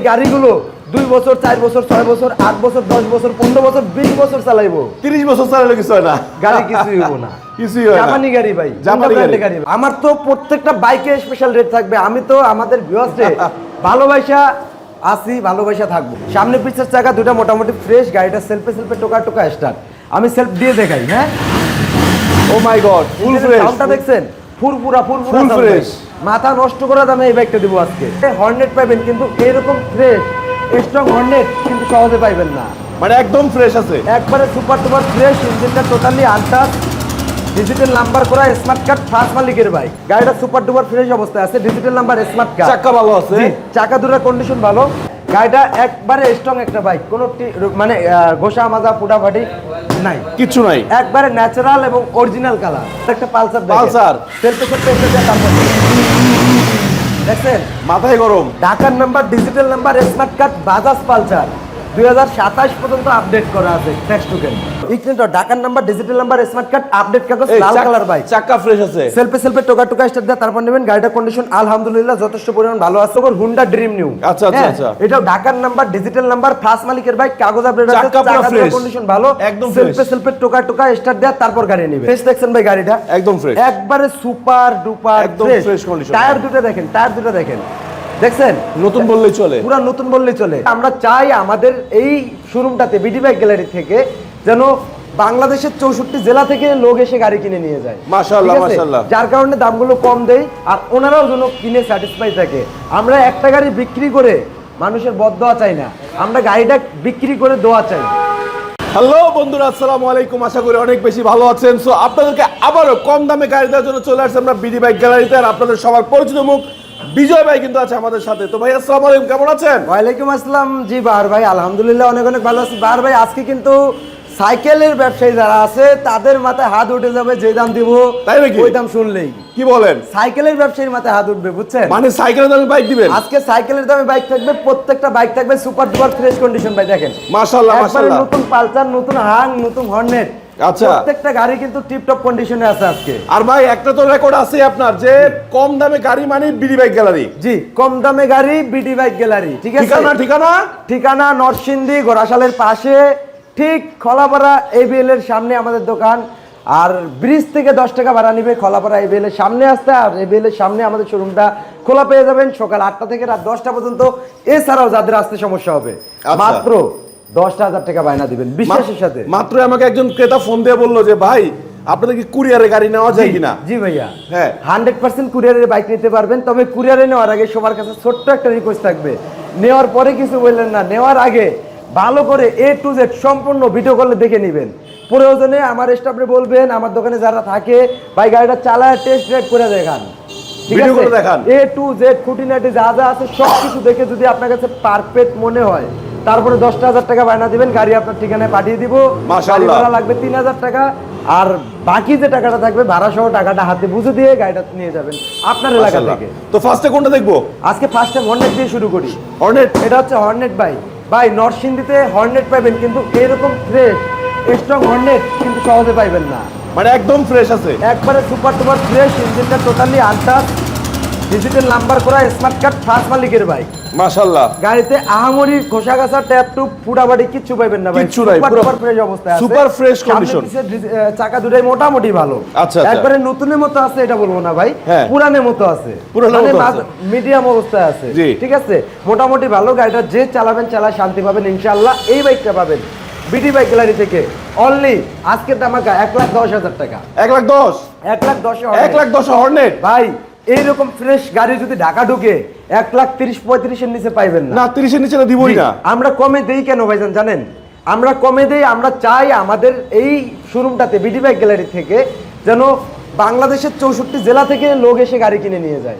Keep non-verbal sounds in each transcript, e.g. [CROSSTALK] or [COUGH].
গাড়িগুলো দুই বছর চার বছর ছয় বছর আট বছর দশ বছর পনেরো বছর বিশ বছর চালাইবো। তিরিশ বছর চালালে কিছু হয় না। গাড়ি কিছুই হব না। [LAUGHS] কিছুই হয় জাপানি গাড়ি ভাই জাপানি জাপানি গাড়ি। গাড়ি আমার তো প্রত্যেকটা বাইকে স্পেশাল রেট থাকবে। আমি তো আমাদের ভিউয়ার্সে [LAUGHS] ভালোবাসা আসি ভালোবাসা থাকব। সামনে পিছের চাকা দুটো মোটামুটি ফ্রেশ গাড়িটা সেলফে সেলফে টোকা টোকা স্টার্ট আমি সেলফ দিয়ে দেখাই হ্যাঁ? ও মাই গড ফুল ফ্রেশ দেখছেন? ফুরফুরা ফুরফুরা Full sound fresh। ভাই। মাথা নষ্ট করা দামে এই বাইকটা দিব আজকে। হর্নেট পাইবেন কিন্তু এরকম ফ্রেশ স্ট্রং হর্নেট কিন্তু সহজে পাইবেন না। মানে একদম ফ্রেশ আছে। একবারে সুপার টুপার ফ্রেশ ইঞ্জিনটা টোটালি আনটাচ ডিজিটাল নাম্বার করা স্মার্ট কার্ড ফার্স্ট মালিকের বাইক গাড়িটা সুপার টুপার ফ্রেশ অবস্থায় আছে ডিজিটাল নাম্বার স্মার্ট কার্ড চাকা ভালো আছে। চাকা দুটার কন্ডিশন ভালো। গাড়িটা একবারে স্ট্রং একটা বাইক কোনো মানে ঘোষা মাজা ফুটাফাটি নাই। কিছু নাই। একবারে ন্যাচারাল এবং অরিজিনাল কালার একটা পালসার পালসার সেলফে দেখছেন? মাথায় গরম। ঢাকার number digital number smart card Bajaj Pulsar দুই পর্যন্ত আপডেট করা আছে ট্যাক্স টোকেন ইকনেটো ঢাকার number digital number smart card update কাগজ লাল কালার বাইক চাক্কা ফ্রেশ আছে। সেলফে সেলফে টোকা টোকা স্টার্ট দিয়ে তারপর নেবেন গাড়িটার কন্ডিশন আলহামদুলিল্লাহ যথেষ্ট পরিমাণ ভালো আছে। ওর হুন্ডা ড্রিম নিউ আচ্ছা, আচ্ছা, আচ্ছা। এটাও ঢাকার নাম্বার ডিজিটাল নাম্বার ফার্স্ট মালিকের বাইক কাগজ আপডেট আছে চাক্কা কন্ডিশন ভালো। একদম সেলফে সেলফে টোকা টোকা স্টার্ট দিয়ে তারপর গাড়ি নেবে ফ্রেশ দেখছেন ভাই গাড়িটা? একদম fresh। একবারে সুপার ডুপার একদম। টায়ার দুটো দেখেন টায়ার দুটো দেখেন। দেখছেন? নতুন বললেই চলে। পুরা নতুন বললেই চলে। আমরা চাই আমাদের এই শোরুমটাতে বিডি বাইক গ্যালারি থেকে যেন বাংলাদেশের চৌষট্টি জেলা থেকে লোক এসে গাড়ি কিনে নিয়ে যায়। মাশাআল্লাহ, মাশাআল্লাহ। যার কারণে দামগুলো কম দেয় আর ওনারাও যেন কিনে স্যাটিসফাই থাকে। আমরা একটা গাড়ি বিক্রি করে মানুষের বদ দেওয়া চাই না। আমরা গাড়িটা বিক্রি করে দেওয়া চাই। হ্যালো বন্ধুরা আসসালামু আলাইকুম। আশা করি অনেক বেশি ভালো আছেন। সো আপনাদেরকে আবারও কম দামে গাড়ি দেওয়ার জন্য চলে আসছে আমরা বিডি বাইক গ্যালারিতে। আর আপনাদের সবার পরিচিত মুখ বিজয় ভাই কিন্তু আছে আমাদের সাথে। তো ভাই আসসালামু আলাইকুম কেমন আছেন? ওয়ালাইকুম আসসালাম জি বাহার ভাই আলহামদুলিল্লাহ অনেক অনেক ভালো আছি। বাহার ভাই আজকে কিন্তু সাইকেলের ব্যবসায়ী যারা আছে তাদের মাথায় হাত উঠে যাবে যে দাম দিব তাই নাকি? ওই দাম শুনলেই। কি বলেন? সাইকেলের ব্যবসায়ীর মাথায় হাত উঠবে বুঝছেন? মানে সাইকেলের দামে বাইক দিবেন? আজকে সাইকেলের দামে বাইক থাকবে প্রত্যেকটা বাইক থাকবে সুপার ডুপার ফ্রেশ কন্ডিশন ভাই দেখেন। মাশাআল্লাহ মাশাআল্লাহ। নতুন পালসার নতুন হাং নতুন হর্নেট আচ্ছা। প্রত্যেকটা গাড়ি কিন্তু টিপটপ কন্ডিশনে আছে আজকে। আর ভাই একটা তো রেকর্ড আছে আপনার যে কম দামে গাড়ি মানে বিডি বাইক গ্যালারি জি কম দামে গাড়ি বিডি বাইক গ্যালারি ঠিক আছে? ঠিকানা ঠিকানা? ঠিকানা নরসিংদী গোরাশালের পাশে ঠিক খলাপাড়া এবিএল এর সামনে আমাদের দোকান। আর ব্রিজ থেকে দশ টাকা ভাড়া নিবে খলাপাড়া এবিএল এর সামনে আসতে আর এবিএল এর সামনে আমাদের শোরুমটা খোলা পেয়ে যাবেন সকাল আটটা থেকে রাত দশটা পর্যন্ত। এছাড়াও যাদের আসতে সমস্যা হবে আচ্ছা। মাত্র দশটা হাজার টাকা বায়না দিবেন বিশ্বাসের সাথে। মাত্র আমাকে একজন ক্রেতা ফোন দিয়ে বলল যে ভাই আপনাদের কি কুরিয়ারে গাড়ি নেওয়া যায় কিনা? জি ভাইয়া। হ্যাঁ। হান্ড্রেড পার্সেন্ট কুরিয়ারের বাইক নিতে পারবেন তবে কুরিয়ারে নেওয়ার আগে সবার কাছে ছোট্ট একটা রিকোয়েস্ট থাকবে। নেওয়ার পরে কিছু বললেন না নেওয়ার আগে ভালো করে এ টু জেড সম্পূর্ণ ভিডিও করলে দেখে নেবেন। প্রয়োজনে আমার স্টাফে বলবেন আমার দোকানে যারা থাকে ভাই গাড়িটা চালায় টেস্ট ড্রাইভ করে দেখান। ঠিক আছে? করে দেখান। এ টু জেড খুঁটিনাটি যা যা আছে সব কিছু দেখে যদি আপনার কাছে পারফেক্ট মনে হয় তারপরে দশটা হাজার টাকা বায়না দিবেন গাড়ি আপনার ঠিকানায় পাঠিয়ে দিব। গাড়ি ভাড়া লাগবে তিন হাজার টাকা। আর বাকি যে টাকাটা থাকবে ভাড়া সহ টাকাটা হাতে বুঝে দিয়ে গাড়িটা নিয়ে যাবেন আপনার এলাকা থেকে। তো ফার্স্টে কোনটা দেখব? আজকে ফার্স্ট হর্নেট দিয়ে শুরু করি। হর্নেট এটা হচ্ছে হর্নেট বাই ভাই নরসিংদীতে হর্নেট পাবেন কিন্তু এরকম ফ্রেশ স্ট্রং হর্নেট কিন্তু সহজে পাইবেন না। মানে একদম ফ্রেশ আছে। একবারে সুপার টুপার ফ্রেশ ইঞ্জিনটা টোটালি আনটাচ ডিজিটাল নাম্বার করা স্মার্ট কার্ড ফার্স্ট মালিকের মাশাআল্লাহ। গাড়িতে আহামরি খোসা গাছা ট্যাপ টুপ ফুটাবাড়ি কিচ্ছু পাইবেন না ভাই। কিচ্ছু নাই, সুপার ফ্রেশ অবস্থায় আছে। পিছে ডিজ- আহ, চাকা দুটাই মোটামুটি ভালো। আচ্ছা, আচ্ছা। একবারে নতুনের মতো আছে এটা বলব না ভাই। হ্যাঁ। পুরানের মতো আছে। পুরানের মতো আছে। মিডিয়াম অবস্থায় আছে। ঠিক আছে? মোটামুটি ভালো গাড়িটা যে চালাবেন চালা শান্তি পাবেন ইনশাআল্লাহ। এই বাইকটা পাবেন। বিডি বাইক গ্যালারি থেকে। অনলি আজকের দামাকা এক লাখ দশ হাজার টাকা। এক লাখ দশ? এক লাখ দশে এক লাখ দশ হর্নেট? ভাই এইরকম ফ্রেশ গাড়ি যদি ঢাকা ঢুকে এক লাখ তিরিশ পঁয়ত্রিশের নিচে পাইবেন না। তিরিশের নিচে দিবই না। আমরা কমে দেই কেন ভাইজান জানেন? আমরা কমে দেই আমরা চাই আমাদের এই শোরুমটাতে বিডি বাইক গ্যালারি থেকে যেন বাংলাদেশের চৌষট্টি জেলা থেকে লোক এসে গাড়ি কিনে নিয়ে যায়।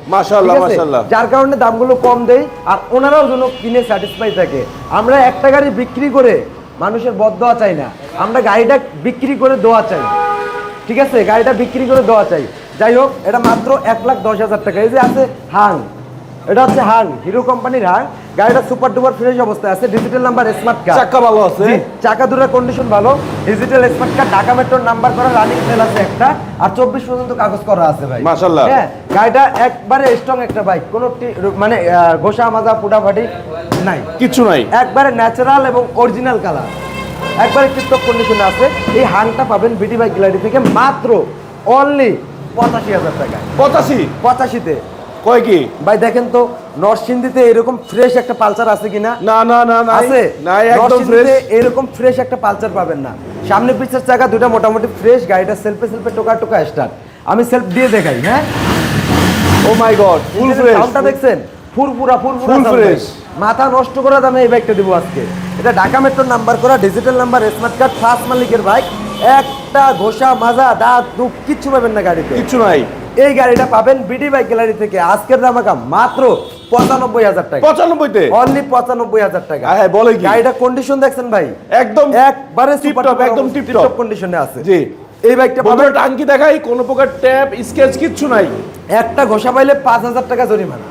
যার কারণে দামগুলো কম দেয় আর ওনারাও যেন কিনে স্যাটিসফাই থাকে। আমরা একটা গাড়ি বিক্রি করে মানুষের বদ দেওয়া চাই না। আমরা গাড়িটা বিক্রি করে দেওয়া চাই। ঠিক আছে? গাড়িটা বিক্রি করে দেওয়া চাই। যাই হোক এটা মাত্র এক লাখ দশ হাজার টাকা। এই যে আছে হাং এটা হচ্ছে হাং হিরো কোম্পানির হাং। গাড়িটা সুপার ডুপার ফ্রেশ অবস্থায় আছে ডিজিটাল নাম্বার স্মার্ট কার্ড চাক্কা ভালো আছে? চাকা দুটার কন্ডিশন ভালো। ডিজিটাল স্মার্ট কার্ড ঢাকা মেট্রোর নাম্বার করা রানিং সেল আছে একটা আর চব্বিশ পর্যন্ত কাগজ করা আছে ভাই। মাশাআল্লাহ। হ্যাঁ গাড়িটা একবারে স্ট্রং একটা বাইক কোনো মানে ঘষা মাজা ফুটাফাটি নাই। কিছু নাই। একবারে ন্যাচারাল এবং অরিজিনাল কালার একবারে টিপটপ কন্ডিশনে আছে। এই হাংটা পাবেন বিডি বাইক গ্যালারি থেকে মাত্র অনলি পঁচাশি হাজার টাকা পঁচাশি? পঁচাশিতে। কয় কি? ভাই দেখেন তো নরসিংদীতে এরকম ফ্রেশ একটা পালচার আছে কিনা? না না না না আছে? নাই একদম ফ্রেশ এরকম ফ্রেশ একটা পালচার পাবেন না। সামনে পিছের চাকা দুটা মোটামুটি ফ্রেশ গাড়িটা সেলফে সেলফে টোকা টোকা স্টার্ট আমি সেলফ দিয়ে দেখাই হ্যাঁ? ও মাই গড ফুল ফ্রেশ সাউন্ডটা দেখছেন? Furfura Furfura Full sound fresh। ভাই। মাথা নষ্ট করা দামে এই বাইকটা দিব আজকে। এটা ঢাকা মেট্রোর নাম্বার করা digital number smart card first মালিকের বাইক একটা ঘোষা মাজা দাঁত দুঃখ কিচ্ছু পাবেন না গাড়িতে। কিচ্ছু নাই। এই গাড়িটা পাবেন বিডি বাইক গ্যালারি থেকে। আজকের দামাকা মাত্র পঁচানব্বই হাজার টাকা। পঁচানব্বইতে? অনলি পঁচানব্বই হাজার টাকা। হ্যাঁ, বলে কি? গাড়িটা কন্ডিশন দেখছেন ভাই? একদম একবারে একদম top। কন্ডিশনে আছে। জি। এই বাইকটা বন্ধুরা টাঙ্কি দেখাই কোনো প্রকার ট্যাপ স্কেচ কিচ্ছু নাই। একটা ঘষা পাইলে পাঁচ হাজার টাকা জরিমানা।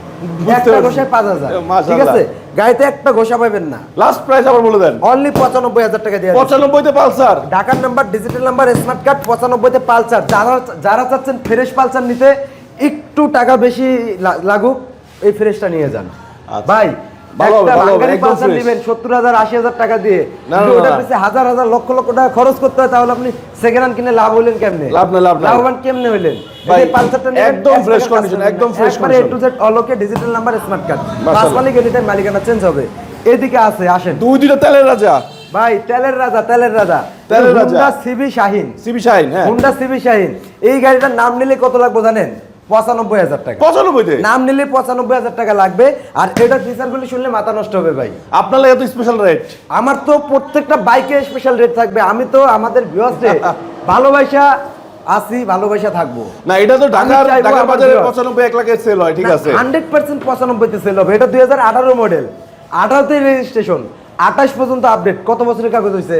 একটা ঘোষায় পাঁচ হাজার। ঠিক আছে? গাড়িতে একটা ঘোষা পাবেন না। লাস্ট প্রাইস আবার বলে দেন। অনলি পঁচানব্বই হাজার টাকা দিয়ে পঁচানব্বই পঁচানব্বইতে পালসার। ঢাকার number digital number smart card পঁচানব্বইতে Pulsar. যারা যারা চাচ্ছেন ফ্রেশ পালসার নিতে একটু টাকা বেশি লাগুক এই ফ্রেশটা নিয়ে যান। আচ্ছা। ভাই ভালো হবে, ভালো হবে, একদম পালসার নেবেন সত্তর হাজার টাকা দিয়ে। কিন্তু না, পিছে হাজার হাজার লক্ষ লক্ষ টাকা খরচ করতে হয় তাহলে আপনি সেকেন্ড হ্যান্ড কিনে লাভ হইলেন কেমনে? লাভ নাই, লাভ নাই। লাভবান কেমনে হইলেন? এই পালসারটা একদম এক fresh টাকার condition, কাজ একদম করবেন না। fresh একবারে A condition। to Z অলোকে ডিজিটাল নাম্বার স্মার্ট কার্ড পাঁচ মালিক এনিটাইম মালিকানা চেঞ্জ হবে। এদিকে আছে আসেন। দুই দুইটা তেলের রাজা। ভাই তেলের রাজা তেলের রাজা। তেলের রাজা। হুন্ডা সিবি শাহিন সিবি হ্যাঁ। হুন্ডা সিবি শাহিন এই গাড়িটার নাম নিলে কত লাগবে জানেন? পঁচানব্বই হাজার টাকা। পঁচানব্বইতে? নাম নিলে পঁচানব্বই হাজার টাকা লাগবে আর এটার ফিচারগুলি শুনলে মাথা নষ্ট হবে ভাই। আপনার এত স্পেশাল রেট আমার তো প্রত্যেকটা বাইকে স্পেশাল রেট থাকবে। আমি তো আমাদের ভিউয়ার্সে [LAUGHS] ভালোবাসা আসি ভালোবাসা থাকব। না এটা তো ঢাকার ঢাকার বাজারে viewers। পঁচানব্বই এক লাখের সেল হয় ঠিক আছে? হান্ড্রেড পার্সেন্ট পঁচানব্বইতে সেল হবে। এটা দুই হাজার আঠারো মডেল আঠারোতে রেজিস্ট্রেশন আঠাশ পর্যন্ত আপডেট কত বছরের কাগজ হয়েছে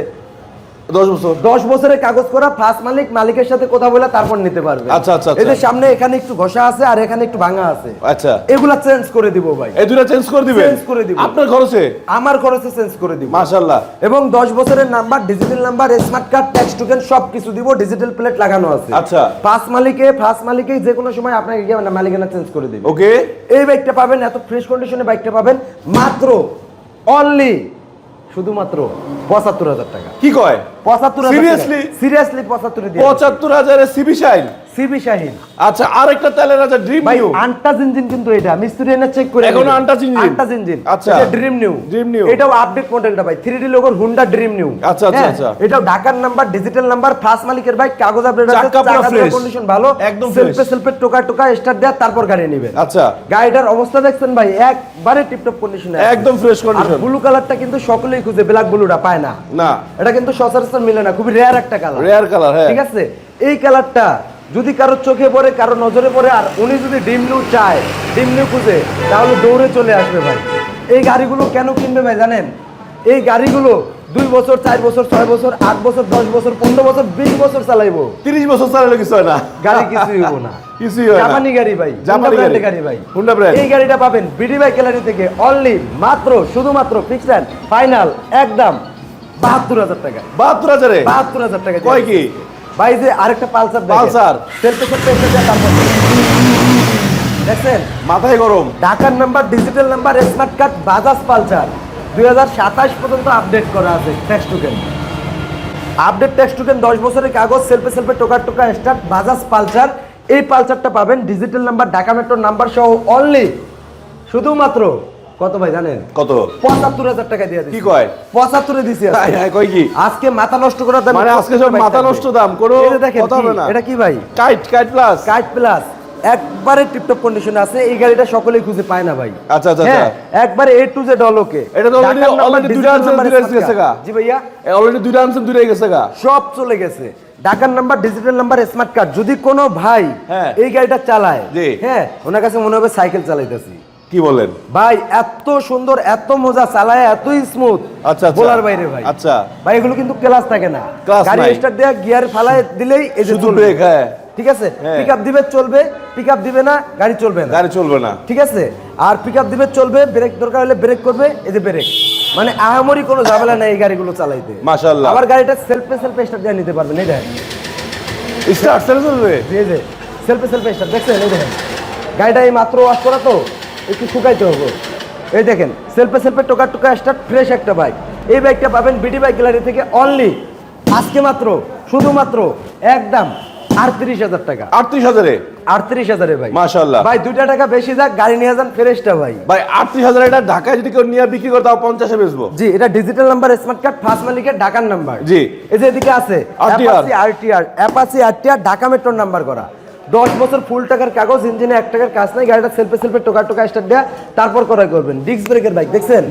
দশ বছর। দশ বছরের কাগজ করা ফার্স্ট মালিক মালিকের সাথে কথা বলে তারপর নিতে পারবে। আচ্ছা, আচ্ছা, আচ্ছা। এদের সামনে এখানে একটু ঘষা আছে আর এখানে একটু ভাঙা আছে। আচ্ছা। এগুলা চেঞ্জ করে দিব ভাই। এই দুটা চেঞ্জ করে দিবেন? Change করে দিব। আপনার খরচে? আমার খরচে চেঞ্জ করে দিব। মাশাআল্লাহ। এবং দশ বছরের number digital number smart card tax token সব কিছু দিব ডিজিটাল প্লেট লাগানো আছে। আচ্ছা। ফার্স্ট মালিকে ফার্স্ট মালিকে যে কোনো সময় আপনাকে গিয়ে মানে মালিকানা চেঞ্জ করে দিবে। ওকে এই বাইকটা পাবেন এত ফ্রেশ কন্ডিশনে বাইকটা পাবেন মাত্র অনলি শুধুমাত্র পঁচাত্তর হাজার টাকা। কি কয়? পঁচাত্তর Seriously? সিরিয়াসলি পঁচাত্তর পঁচাত্তর হাজারে সিবি শাইন সিবি শাহিন আচ্ছা আরেকটা তেলের রাজা ড্রিম নিউ আনটাচ ইঞ্জিন কিন্তু এটা। মিস্ত্রি এনে চেক করে এখনও untouched engine? আনটাচ ইঞ্জিন আচ্ছা। এটা ড্রিম নিউ Dream New। এটাও আপডেট মডেলটা ভাই। 3D লোগোর হুন্ডা ড্রিম নিউ আচ্ছা, আচ্ছা, আচ্ছা। এটাও ঢাকার নাম্বার ডিজিটাল নাম্বার ফার্স্ট মালিকের বাইক কাগজ আপডেট আছে চাকা কন্ডিশন ভালো। একদম সেলফে সেলফে টোকা টোকা স্টার্ট দেওয়ার তারপর গাড়ি নেবেন আচ্ছা। গাড়িটার অবস্থা দেখছেন ভাই একবারে টিপটপ কন্ডিশনে একদম ফ্রেশ আর কন্ডিশন ব্লু কালারটা কিন্তু সকলেই খুঁজে ব্ল্যাক ব্লুটা পায় না। না। এটা কিন্তু সচরাচর মিলে না খুবই রেয়ার একটা কালার রেয়ার কালার হ্যাঁ। ঠিক আছে? এই কালারটা যদি কারও চোখে পড়ে কারও নজরে পড়ে আর উনি যদি ডিম নিউ চায় ডিম নিউ খুঁজে তাহলে দৌড়ে চলে আসবে ভাই। এই গাড়িগুলো কেন কিনবে ভাই জানেন? এই গাড়িগুলো দুই বছর চার বছর ছয় বছর আট বছর দশ বছর পনেরো বছর বিশ বছর চালাইবো। তিরিশ বছর চালালে কিছু হয় না। গাড়ি কিছুই হব না। [LAUGHS] কিছুই হয় জাপানি গাড়ি ভাই জাপানি গাড়ি। ভাই। Honda brand। এই গাড়িটা পাবেন বিডি বাই গ্যালারি থেকে অনলি মাত্র শুধুমাত্র ফিক্সড ফাইনাল একদম বাহাত্তর হাজার টাকা। বাহাত্তর হাজারে? বাহাত্তর হাজার টাকা কয় কি? ভাই যে আরেকটা পালসার Pulsar। সেলফে সেলফে এসে তারপর দেখছেন? মাথায় গরম। ঢাকার number digital number smart card Bajaj Pulsar দুই হাজার সাতাশ পর্যন্ত আপডেট করা আছে tax token update tax token দশ বছরের কাগজ সেলফে সেলফে টোকা টোকা স্টার্ট বাজাজ পালসার এই পালসারটা পাবেন ডিজিটাল নাম্বার ঢাকা মেট্রোর নাম্বার সহ অনলি শুধুমাত্র কত ভাই জানেন? কত? পঁচাত্তর হাজার টাকা দিয়ে কি কয়? পঁচাত্তরে দিছি কয় কি? আজকে মাথা নষ্ট করার দাম মানে আজকে সব মাথা নষ্ট দাম, কোনো দেখেন কথা হবে না। এটা কি ভাই? Kite kite plus kite plus একবারে টিপটপ কন্ডিশনে আছে এই গাড়িটা সকলেই খুঁজে পায় না ভাই। আচ্ছা, আচ্ছা, হ্যাঁ, আচ্ছা। একবারে এ টু জেড অলোকে এটা তো already- already দুইটা আছে, দুইটা গেছে গা। জি ভাইয়া। অলরেডি দুইটা আনছেন দুইটাই গেছে গা। সব চলে গেছে। ঢাকার number digital number smart card যদি কোনো ভাই হ্যাঁ। এই গাড়িটা চালায় জি। হ্যাঁ ওনার কাছে মনে হবে সাইকেল চালাইতেছি। কি বলেন? ভাই এত সুন্দর এত মজা চালায় এত স্মুথ আচ্ছা, আচ্ছা। বলার বাইরে ভাই। আচ্ছা। ভাই এগুলো কিন্তু ক্লাস থাকে না। গাড়ি স্টার্ট দিয়ে গিয়ার ফালায় দিলেই এই যে শুধু ব্রেক হ্যাঁ। ঠিক আছে? হ্যাঁ। পিক আপ দিবে চলবে। পিক আপ দিবে না গাড়ি চলবে না। গাড়ি চলবে না। ঠিক আছে? আর পিক আপ দিবে চলবে ব্রেক দরকার হলে ব্রেক করবে এই যে ব্রেক মানে আহামরি কোনো ঝামেলা নেই এই গাড়িগুলো চালাইতে। মাশাআল্লাহ। আবার গাড়িটা সেলফে সেলফে স্টার্ট দিয়ে নিতে পারবেন এই দেখেন। স্টার্ট সেল চলবে? এই যে সেলফে সেলফে স্টার্ট দেখছেন এই দেখেন। গাড়িটা এই মাত্র ওয়াশ করা তো? একটু শুকাইতে হবে। এই দেখেন সেলফে সেলফে টোকা টোকা স্টার্ট ফ্রেশ একটা বাইক এই বাইকটা পাবেন বিডি বাইক গ্যালারি থেকে অনলি আজকে মাত্র শুধুমাত্র একদম আটত্রিশ হাজার টাকা। আটত্রিশ হাজারে? আটত্রিশ হাজারে ভাই। ভাই দুইটা টাকা বেশি যাক গাড়ি নিয়ে যান ফ্রেশটা ভাই। ভাই আটত্রিশ হাজার এটা ঢাকায় যদি কেউ নিয়ে বিক্রি করে তাও পঞ্চাশে বেচবো। জি এটা digital number smart card first মালিকের ঢাকার নাম্বার জি। এই যে এদিকে আছে RTR RTR Apache RTR Dhaka মেট্রোর নাম্বার করা। দশ বছর ফুল টাকার কাগজ ইঞ্জিনে এক টাকার কাজ নাই গাড়িটা সেলফে সেলফে টোকা টোকা স্টার্ট দেয়া তারপর করাই করবেন। ডিস্ক ব্রেকের বাইক দেখছেন?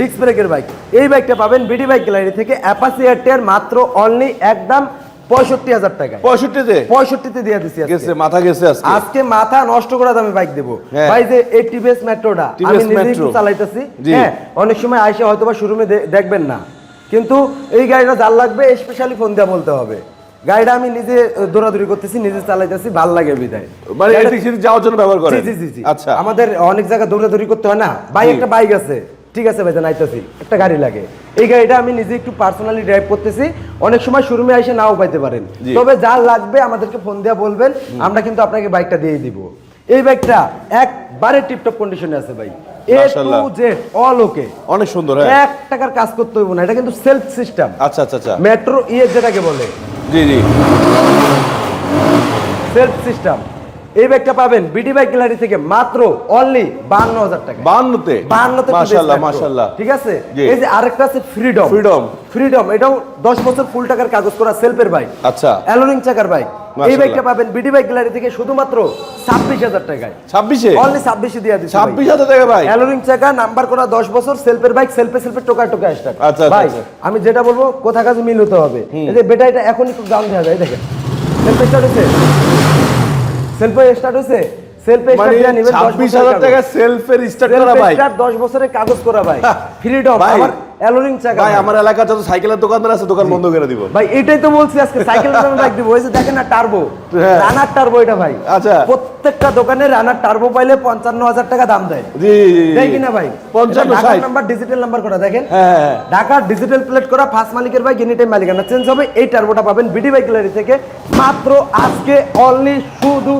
ডিস্ক ব্রেকের বাইক এই বাইকটা পাবেন বিডি বাইক গ্যালারি থেকে অ্যাপাসি আরটিআর মাত্র অনলি একদম পঁয়ষট্টি হাজার টাকায়। পঁয়ষট্টিতে? পঁয়ষট্টিতে দিয়ে দিচ্ছি গেছে মাথা গেছে আজকে। মাথা নষ্ট করে দামে বাইক দেবো। হ্যাঁ। ভাই যে এই টিভিএস মেট্রোটা আমি নিজে Metro। একটু চালাইতেছি। হ্যাঁ অনেক সময় আইসে হয়তো বা শোরুমে দেখবেন না। কিন্তু এই গাড়িটা যার লাগবে স্পেশালি ফোন দেওয়া বলতে হবে। গাড়িটা আমি নিজে দৌড়াদৌড়ি করতেছি নিজে চালাইতেছি ভালো লাগে বিদায়। মানে এদিক সেদিক যাওয়ার জন্য ব্যবহার করে জি জি জি জি। আচ্ছা। আমাদের অনেক জায়গায় দৌড়াদৌড়ি করতে হয় না? ভাই একটা বাইক আছে। ঠিক আছে ভাই নাইতেছি একটা গাড়ি লাগে। এই গাড়িটা আমি নিজে একটু পার্সোনালি ড্রাইভ করতেছি। অনেক সময় শোরুমে এসে নাও পাইতে পারেন। তবে যা লাগবে আমাদেরকে ফোন দিয়ে বলবেন। আমরা কিন্তু আপনাকে বাইকটা দিয়ে দিব। এই বাইকটা একবারে টিপটপ কন্ডিশনে আছে ভাই। A to. Z all okay অনেক সুন্দর হ্যাঁ। এক টাকার কাজ করতে হইব না। এটা কিন্তু সেলফ সিস্টেম আচ্ছা আচ্ছা আচ্ছা। মেট্রো ইয়ে যেটাকে বলে। জি জি। সেলফ সিস্টেম এই ব্যাগটা পাবেন বিডি বাইক গ্যালারি থেকে মাত্র অনলি বান্ন হাজার টাকা। বান্নতে? বাহান্নতে মাশাআল্লাহ মাশাআল্লাহ ঠিক আছে? এই যে আরেকটা আছে ফ্রিডম Freedom। ফ্রিডম এটাও দশ বছর ফুল টাকার কাগজ করা সেলফের বাইক আচ্ছা। অ্যালোরিং চাকার বাইক এই বাইকটা পাবেন বিডি বাইক গ্যালারি থেকে শুধুমাত্র ছাব্বিশ হাজার টাকায়। ছাব্বিশে? অনলি ছাব্বিশে দিয়ে দিচ্ছি ছাব্বিশ হাজার টাকা ভাই অ্যালোরিং চাকা নাম্বার করা দশ বছর সেলফের বাইক সেলফে সেলফে টোকা টোকা স্টার্ট আচ্ছা, ভাই আচ্ছা। আমি যেটা বলব কোথা কাজে মিল হতে হবে। এই যে বেটা এটা এখন একটু দাম দেওয়া যায় দেখেন। সেলফে স্টার্ট হয়েছে সেলফে স্টার্ট হয়েছে সেলফে মানে স্টার্ট নেবেন। টাকা সেলফের স্টার্ট করা ভাই। স্টার্ট 10 বছরের কাগজ করা ভাই। ফ্রিডম আমার অ্যালোরিং চাকা ভাই আমার এলাকার যত সাইকেলের দোকানদার আছে দোকান বন্ধ করে দিব। ভাই এটাই তো বলছি আজকে সাইকেল দামে বাইক দিব। ওই যে দেখেন না টার্বো হ্যাঁ। রানার টার্বো এটা ভাই। আচ্ছা। প্রত্যেকটা দোকানে রানার টার্বো পাইলে পঞ্চান্ন হাজার টাকা দাম দেয়। জি ভাই? পঞ্চান্ন ষাট। নাম্বার ডিজিটাল নাম্বার করা দেখেন? হ্যাঁ হ্যাঁ ঢাকার ডিজিটাল প্লেট করা ফার্স্ট মালিকের বাইক এনি টাইম মালিকানা। চেঞ্জ হবে এই টার্বোটা পাবেন বিডি বাইক গ্যালারি থেকে। মাত্র আজকে অনলি শুধু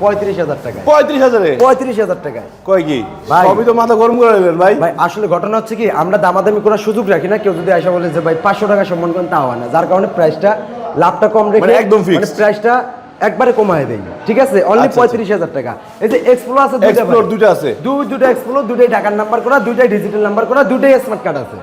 পঁয়ত্রিশ হাজার টাকায়। পঁয়ত্রিশ হাজারে? পঁয়ত্রিশ হাজার টাকায়। কয় কি? ভাই। সবই তো মাথা গরম করে দিলেন ভাই। ভাই আসলে ঘটনা হচ্ছে কি আমরা দামাদামি করার সুযোগ রাখি না। কেউ যদি আসা বলে যে ভাই পাঁচশো টাকা সম্মান করেন তা হয় না। যার কারণে প্রাইসটা লাভটা কম রেখে মানে একদম। মানে প্রাইসটা একবারে কমায় দেই। ঠিক আছে? অনলি আচ্ছা, পঁয়ত্রিশ হাজার টাকা। এই যে আছে দুইটা আছে। দুই দুটো এক্সপ্লো দুইটাই ঢাকার নাম্বার করা দুইটাই ডিজিটাল নাম্বার করা দুইটাই স্মার্ট কার্ড আছে।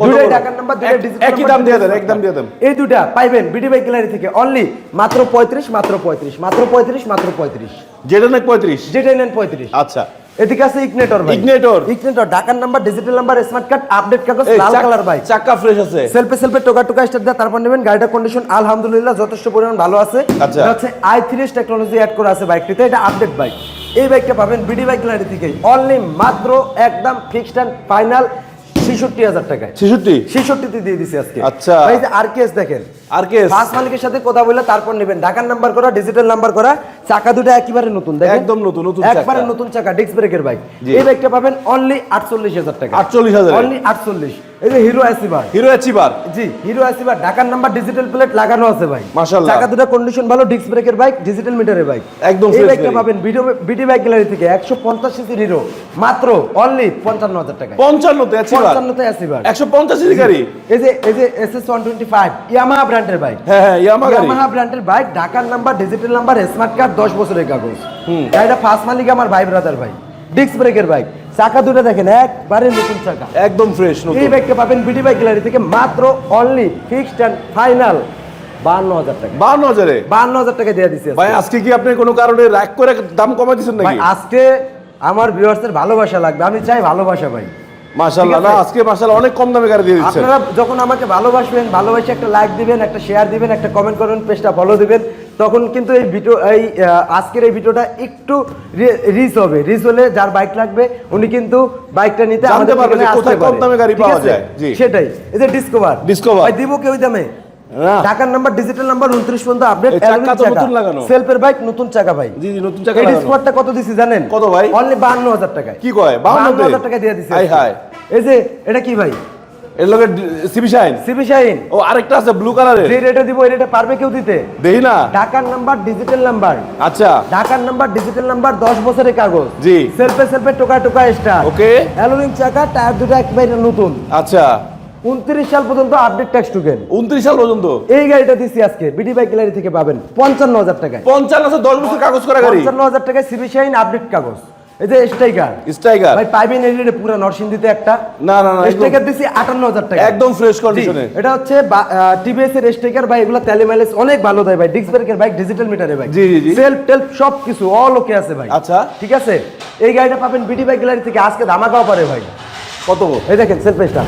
কত ঢাকার নাম্বার দুইটাই ডিজিটাল একই দাম দিয়ে দেন, এক দিয়ে দেন। এই দুইটা পাইবেন বিডি বাই গ্যালারি থেকে অনলি মাত্র পঁয়ত্রিশ মাত্র পঁয়ত্রিশ মাত্র পঁয়ত্রিশ মাত্র পঁয়ত্রিশ। যেটা নাকি পঁয়ত্রিশ? যেটাই নেন পঁয়ত্রিশ। আচ্ছা। এদিকে আছে ইগনেটর ভাই। Ignitor? ইগনেটর ঢাকার number digital number smart card update কাগজ লাল কালার বাইক চাক্কা ফ্রেশ আছে। সেলফে সেলফে টোকা টোকা স্টার্ট দেওয়া তারপর নেবেন কন্ডিশন আলহামদুলিল্লাহ যথেষ্ট পরিমাণ ভালো আছে। আচ্ছা। হচ্ছে আই থ্রিএস টেকনোলজি অ্যাড করা আছে বাইকটিতে এটা আপডেট বাইক এই বাইকটা পাবেন বিডি বাইক গ্যালারি থেকে অনলি মাত্র একদম ফিক্সড অ্যান্ড ফাইনাল ছেষট্টি হাজার টাকায়। ছেষট্টি? ছেষট্টিতে দিয়ে দিছি আজকে। আচ্ছা। ভাই আর কেস দেখেন। আর কেস বাস মালিকের সাথে কথা বলে তারপর নেবেন। ঢাকার নাম্বার করা ডিজিটাল নাম্বার করা চাকা দুটো একেবারে নতুন দেখেন। একদম নতুন, নতুন চাকা। একবারে নতুন চাকা ডিস্ক ব্রেকের বাইক। এই বাইকটা পাবেন অনলি আটচল্লিশ হাজার টাকা। আটচল্লিশ হাজার অনলি আটচল্লিশ। এই যে হিরো অ্যাসিভার হিরো অ্যাচিভার জি হিরো অ্যাসিভার ঢাকার নাম্বার ডিজিটাল প্লেট লাগানো আছে ভাই। মাশাআল্লাহ। চাকা দুটো কন্ডিশন ভালো ডিস্ক ব্রেকের বাইক ডিজিটাল মিটারের বাইক একদম এই বাইকটা পাবেন ভিডিও বিডি বাইক গ্যালারি থেকে হিরো মাত্র অনলি টাকা সিসি গাড়ি? এই যে এই যে ইয়ামাহা ব্র্যান্ডের বাইক হ্যাঁ হ্যাঁ ইয়ামা গাড়ি। ইয়ামাহা ব্র্যান্ডের বাইক ঢাকার number digital number smart card দশ বছরের কাগজ। গাড়িটা ফার্স্ট মালিক আমার ভাই ব্রাদার ভাই। ডিস্ক ব্রেকের বাইক। চাকা দুটো দেখেন একবারে নতুন চাকা। একদম ফ্রেশ নতুন। এই বাইকটা পাবেন বিডি বাইক গ্যালারি থেকে মাত্র অনলি ফিক্সড অ্যান্ড ফাইনাল বান্ন হাজার টাকা। বান্ন হাজারে? বান্ন হাজার টাকা দিয়ে দিছি ভাই আজকে কি আপনি কোনো কারণে রাগ করে দাম দিচ্ছেন নাকি? আজকে আমার ভিউয়ার্সের ভালোবাসা লাগবে। আমি চাই ভালোবাসা ভাই। মাশাআল্লাহ ঠিক না আজকে মাশাআল্লাহ অনেক কম দামে গাড়ি দিয়ে দিচ্ছেন। আপনারা যখন আমাকে ভালোবাসবেন ভালোবাসে একটা লাইক দিবেন একটা শেয়ার দিবেন একটা কমেন্ট করবেন পেজটা ফলো দিবেন। তখন কিন্তু এই ভিডিও এই আজকের এই ভিডিওটা একটু রিচ হবে রিচ হলে যার বাইক লাগবে উনি কিন্তু বাইকটা নিতে আমাদের পারবে কোথায় কম দামে গাড়ি পাওয়া যায়। সেটাই এই যে ডিসকভার। ভাই দিব কি ওই দামে। ঢাকার নাম্বার ডিজিটাল নাম্বার উনত্রিশ পর্যন্ত আপডেট এই চাকা তো নতুন লাগানো। সেলফের বাইক নতুন চাকা ভাই জি জি নতুন চাকা এই। স্পটটা কত দিছি জানেন কত ভাই? অনলি বাহান্ন হাজার টাকায় কি কয়? 52 তে? হাজার টাকা দিয়ে দিছি হাই হাই। এই যে এটা কি ভাই এর লগে সিবি শাইন? CB Shine. ও আরেকটা আছে ব্লু কালারের যে রেটে দিব এই রেটে পারবে কেউ দিতে? দেখি না। ঢাকার নাম্বার ডিজিটাল নাম্বার আচ্ছা। ঢাকার নাম্বার ডিজিটাল নাম্বার দশ বছরের কাগজ। জি। সেলফে সেলফে টোকা টোকা স্টার ওকে। অ্যালুমিনিয়াম চাকা টায়ার দুটো একেবারে নতুন। আচ্ছা। উনত্রিশ সাল পর্যন্ত আপডেট ট্যাক্স টুকেন উনত্রিশ সাল পর্যন্ত? এই গাড়িটা দিচ্ছি আজকে বিডি বাইক গ্যালারি থেকে পাবেন। পঞ্চান্ন হাজার টাকায়। পঞ্চান্ন আছে দশ বছর কাগজ করা গাড়ি। পঞ্চান্ন হাজার টাকায় সিবি শাইন আপডেট কাগজ। এই যে স্ট্রাইকার স্ট্রাইকার ভাই পাইবেন এই রেটে পুরো নরসিংদীতে একটা। না না না স্ট্রাইকার দিচ্ছি আটান্ন হাজার টাকা। একদম ফ্রেশ কন্ডিশনে এটা হচ্ছে টিভিএস এর স্ট্রাইকার ভাই এগুলো তেলে মাইলেজ অনেক ভালো দেয় ভাই। ডিস্ক ব্রেকের বাইক ডিজিটাল মিটারের বাইক জি, জি, জি। সেলফ টেলফ সব কিছু অল ওকে আছে ভাই। আচ্ছা। ঠিক আছে? এই গাড়িটা পাবেন বিডি বাইক গ্যালারি থেকে। আজকে ধামাকাও পারে ভাই। কত? এই দেখেন সেলফ পেজটা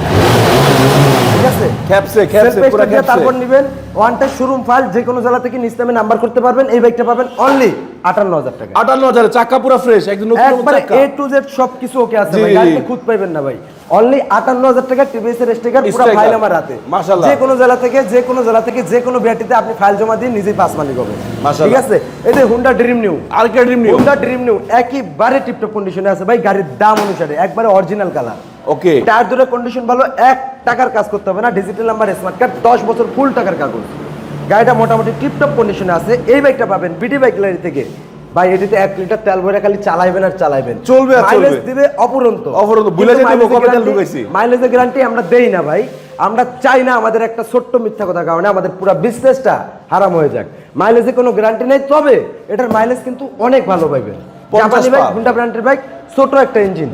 ঠিক আছে? খ্যাপসে সেলফ পুরো পেজটা তারপর নেবেন ওয়ান টাইম শোরুম ফাইল যে কোনো জেলা থেকে নিচ নামে নাম্বার করতে পারবেন এই বাইকটা পাবেন অনলি আটান্ন হাজার টাকা। আটান্ন হাজার চাকা পুরো ফ্রেশ একদম নতুন নতুন চাকা। এ টু জেড সবকিছু ওকে আছে ভাই গাড়িতে খুদ পাইবেন না ভাই। অনলি আটান্ন হাজার টাকা টিভিএস এর স্টিকার পুরো ফাইল আমার হাতে। মাশাআল্লাহ। যে কোনো জেলা থেকে যে কোনো জেলা থেকে যে কোনো বিআরটিতে আপনি ফাইল জমা দিয়ে নিজেই পাস মালিক হবেন ঠিক আছে? এই যে টিপটপ কন্ডিশনে আছে ভাই গাড়ির দাম অনুসারে একবারে অরিজিনাল কালার ওকে টায়ার দুটো কন্ডিশন ভালো এক টাকার কাজ করতে হবে না ডিজিটাল নাম্বার স্মার্ট কার্ড দশ বছর ফুল টাকার কাগজ। গাড়িটা মোটামুটি টিপটপ কন্ডিশনে আছে এই বাইকটা পাবেন বিডি বাইক গ্যালারি থেকে। ভাই এটিতে এক লিটার তেল ভরে খালি চালাইবেন আর চালাইবেন। চলবে মাইলেজ দিবে অপরন্ত। অপরন্ত। ভুলে যেতে হবে, তেল ঢুকাইছি। মাইলেজের গ্যারান্টি আমরা দেই না ভাই। আমরা চাই না আমাদের একটা ছোট্ট মিথ্যা কথা কারণে আমাদের পুরো বিজনেসটা হারাম হয়ে যাক। মাইলেজে কোনো গ্যারান্টি নেই তবে এটার মাইলেজ কিন্তু অনেক ভালো পাইবেন। 50 জাপানি বাইক। হুন্ডা ব্র্যান্ডের বাইক ছোট একটা ইঞ্জিন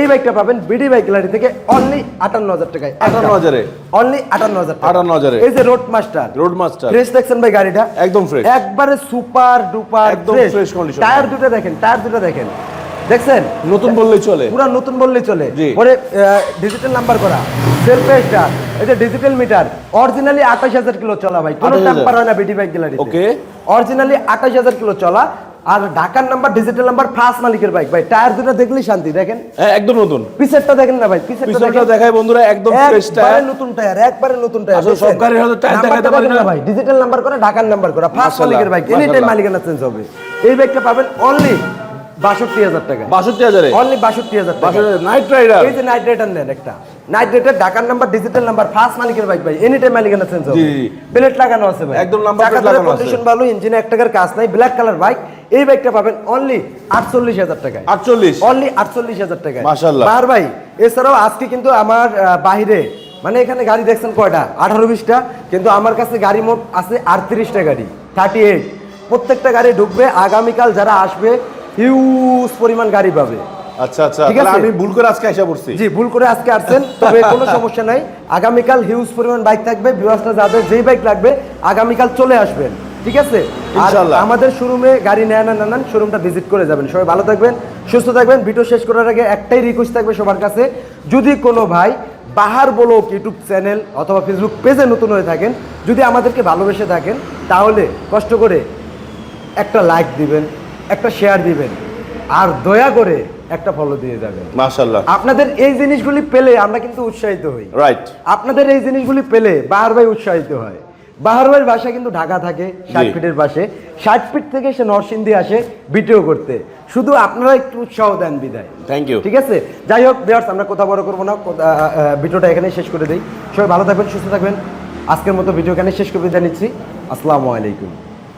এই বাইকটা পাবেন বিডি বাইক গ্যালারি থেকে অনলি আটান্ন হাজার টাকায়। 58,000 এ? অনলি আটান্ন হাজার 58,000 এ? এই যে road master road master fresh দেখছেন ভাই গাড়িটা? একদম fresh। একবারে সুপার ডুপার একদম fresh condition। টায়ার দুটো দেখেন টায়ার দুটো দেখেন। দেখছেন? নতুন বললেই চলে। পুরা নতুন বললেই চলে। পরে ডিজিটাল নাম্বার করা। সেলফ স্টার এই যে ডিজিটাল মিটার অরিজিনালি আঠাশ হাজার কিলো চলা ভাই। কোনো 28,000 টেম্পার হয় না BD bike gallery Okay. Originally আঠাশ হাজার কিলো চলা। আর ঢাকার নাম্বার ডিজিটাল নাম্বার ফার্স্ট মালিকের বাইক ভাই টায়ার দুটো দেখলেই শান্তি দেখেন? হ্যাঁ একদম নতুন। পিছেরটা দেখেন না ভাই পিছেরটা দেখেন। দেখায় বন্ধুরা একদম ফ্রেশ টায়ার নতুন টায়ার একবারে নতুন টায়ার আসলে সব গাড়ির হয়তো টায়ার দেখাতে পারি না। ভাই ডিজিটাল নাম্বার করে ঢাকার নাম্বার করা ফার্স্ট মালিকের বাইক এনি টাইম। মালিকানা চেঞ্জ হবে। এই বাইকটা পাবেন অনলি বাষট্টি হাজার টাকা। বাষট্টি হাজারে? অনলি বাষট্টি হাজার টাকা। নাইট রাইডার এই যে নাইট রাইডার নেন একটা। নাইট রাইডার ঢাকার নাম্বার ডিজিটাল নাম্বার ফার্স্ট মালিকের বাইক ভাই এনি টাইম মালিকানা চেঞ্জ হবে। প্লেট লাগানো আছে ভাই। একদম number plate লাগানো আছে। কন্ডিশন ভালো ইঞ্জিনে এক টাকার কাজ নাই ব্ল্যাক কালার বাইক এই বাইকটা পাবেন অনলি আটচল্লিশ হাজার টাকায়। আটচল্লিশ? অনলি আটচল্লিশ হাজার টাকা মাশাআল্লাহ। বাহার ভাই এছাড়াও আজকে কিন্তু আমার বাহিরে মানে এখানে গাড়ি দেখছেন কয়টা? আঠারো বিশটা কিন্তু আমার কাছে গাড়ি মোট আছে আটত্রিশটা গাড়ি থার্টি এইট প্রত্যেকটা গাড়ি ঢুকবে আগামীকাল যারা আসবে হিউজ পরিমাণ গাড়ি পাবে। আচ্ছা আচ্ছা। আমি ভুল করে আজকে এসে পড়ছি। জি ভুল করে আজকে আসছেন তবে কোনো [LAUGHS] সমস্যা নাই। আগামীকাল হিউজ পরিমাণ বাইক থাকবে বিবাসটা যাদের যেই বাইক লাগবে আগামীকাল চলে আসবেন। ঠিক আছে? ইনশাআল্লাহ। আমাদের শোরুমে গাড়ি নেয় না নানান শোরুমটা ভিজিট করে যাবেন। সবাই ভালো থাকবেন সুস্থ থাকবেন। ভিডিও শেষ করার আগে একটাই রিকোয়েস্ট থাকবে সবার কাছে। যদি কোনো ভাই বাহার বলো ইউটিউব চ্যানেল অথবা ফেসবুক পেজে নতুন হয়ে থাকেন যদি আমাদেরকে ভালোবেসে থাকেন তাহলে কষ্ট করে একটা লাইক দিবেন একটা শেয়ার দিবেন। আর দয়া করে একটা ফলো দিয়ে যাবেন। মাশাআল্লাহ। আপনাদের এই জিনিসগুলি পেলে আমরা কিন্তু উৎসাহিত হই। রাইট আপনাদের এই জিনিসগুলি পেলে বাহার ভাই উৎসাহিত হয়। বাহার বাসা কিন্তু ঢাকা থাকে ষাট ফিটের পাশে। ষাট ফিট থেকে সে নরসিংদী আসে বিটিও করতে। শুধু আপনারা একটু উৎসাহ দেন বিদায়। থ্যাংক ইউ ঠিক আছে? যাই হোক বিয়ার্স আমরা কথা বড় করব না। ভিডিওটা এখানে শেষ করে দিই। সবাই ভালো থাকবেন সুস্থ থাকবেন। আজকের মতো ভিডিও এখানে শেষ করে বিদায় নিচ্ছি। আসসালামু আলাইকুম।